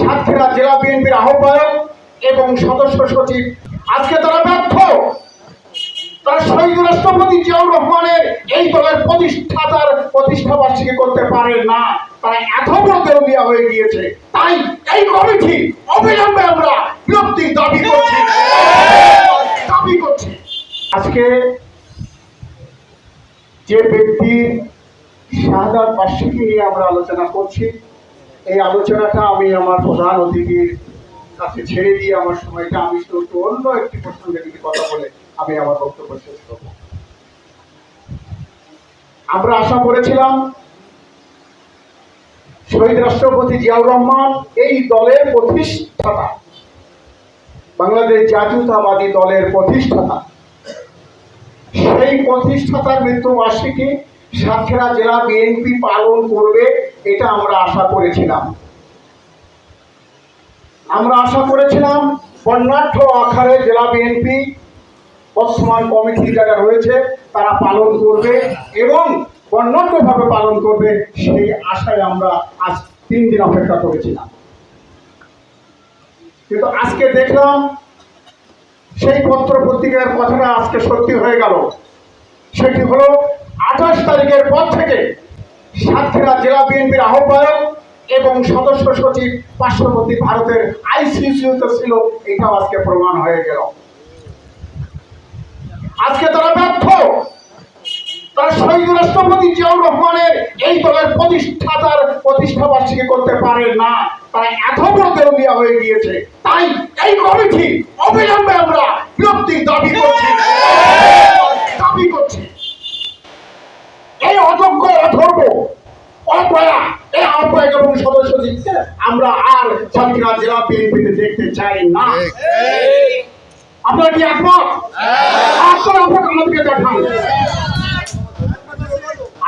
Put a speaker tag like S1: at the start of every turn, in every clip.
S1: সাতক্ষীরা জেলা বিএনপির আহ্বায়ক এবং সদস্য সচিব। আজকে তারা ব্যর্থ। তারা শহীদ রাষ্ট্রপতি জিয়াউর রহমানের এই দলের প্রতিষ্ঠাতার প্রতিষ্ঠা বার্ষিকী করতে পারে না। তারা এত দেউলিয়া হয়ে গিয়েছে। তাই এই কমিটি অবিলম্বে আমরা বিরক্তি দাবি করছি। দাবি করছি। আজকে যে ব্যক্তির শাহাদাত বার্ষিকী নিয়ে আমরা আলোচনা করছি এই আলোচনাটা আমি আমার প্রধান অতিথির কাছে ছেড়ে দিয়ে আমার সময়টা আমি শুধু অন্য একটি প্রসঙ্গে দিকে কথা বলে, আমি আমার বক্তব্য শেষ করব। আমরা আশা করেছিলাম শহীদ রাষ্ট্রপতি জিয়াউর রহমান এই দলের প্রতিষ্ঠাতা, বাংলাদেশ জাতীয়তাবাদী দলের প্রতিষ্ঠাতা। সেই প্রতিষ্ঠাতার মৃত্যু বার্ষিকী সাতক্ষীরা জেলা বিএনপি পালন করবে এটা আমরা আশা করেছিলাম। আমরা আশা করেছিলাম বর্ণাঢ্য আকারে জেলা বিএনপি বর্তমান কমিটি যারা রয়েছে, তারা পালন করবে এবং বর্ণাঢ্যভাবে পালন করবে, সেই আশায় আমরা আজ তিন দিন অপেক্ষা করেছিলাম। কিন্তু আজকে দেখলাম সেই পত্র পত্রিকার কথাটা আজকে সত্যি হয়ে গেল। সেটি হলো আঠাশ তারিখের পর থেকে সাতক্ষীরা জেলা বিএনপির আহ্বায়ক এবং সদস্য সচিব পার্শ্ববর্তী ভারতের আইসিসিউতে ছিল, এটাও আজকে প্রমাণ হয়ে গেল। আজকে তারা ব্যর্থ। তারা শহীদ রাষ্ট্রপতি জিয়াউর রহমানের এই দলের প্রতিষ্ঠাতার প্রতিষ্ঠা বার্ষিকী করতে পারে না। তারা এত বড় দেউলিয়া হয়ে গিয়েছে। তাই এই কমিটি অবিলম্বে আমরা বিরক্তি দাবি করছি দাবি করছি এই অযোগ্য অথর্ব অপয়া এই আহ্বায়ক এবং সদস্য দিচ্ছে আমরা আর জেলা বিএনপিতে দেখতে চাই না। আপনারা কি একমত? আপনারা আপনারা আমাদেরকে দেখান।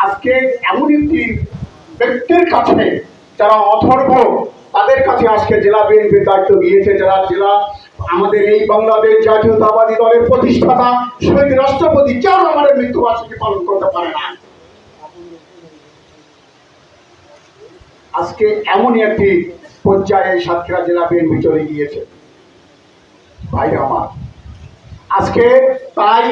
S1: আজকে এমন একটি ব্যক্তির কাছে যারা অথর্ব তাদের কাছে আজকে জেলা বিএনপির দায়িত্ব গিয়েছে যারা জেলা আমাদের এই বাংলাদেশ জাতীয়তাবাদী দলের প্রতিষ্ঠাতা শহীদ রাষ্ট্রপতি কেউ আমাদের মৃত্যুবার্ষিকী পালন করতে পারে না আজকে এমনই একটি পর্যায়ে সাতক্ষীরা জেলা বিএনপি চলে গিয়েছে। ভাই আমার, আজকে তাই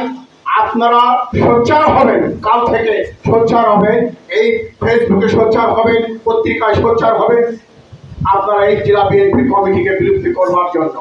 S1: আপনারা সোচ্চার হবেন, কাল থেকে সোচ্চার হবেন, এই ফেসবুকে সোচ্চার হবেন, পত্রিকায় সোচ্চার হবেন, আপনারা এই জেলা বিএনপি কমিটিকে বিলুপ্তি করবার জন্য।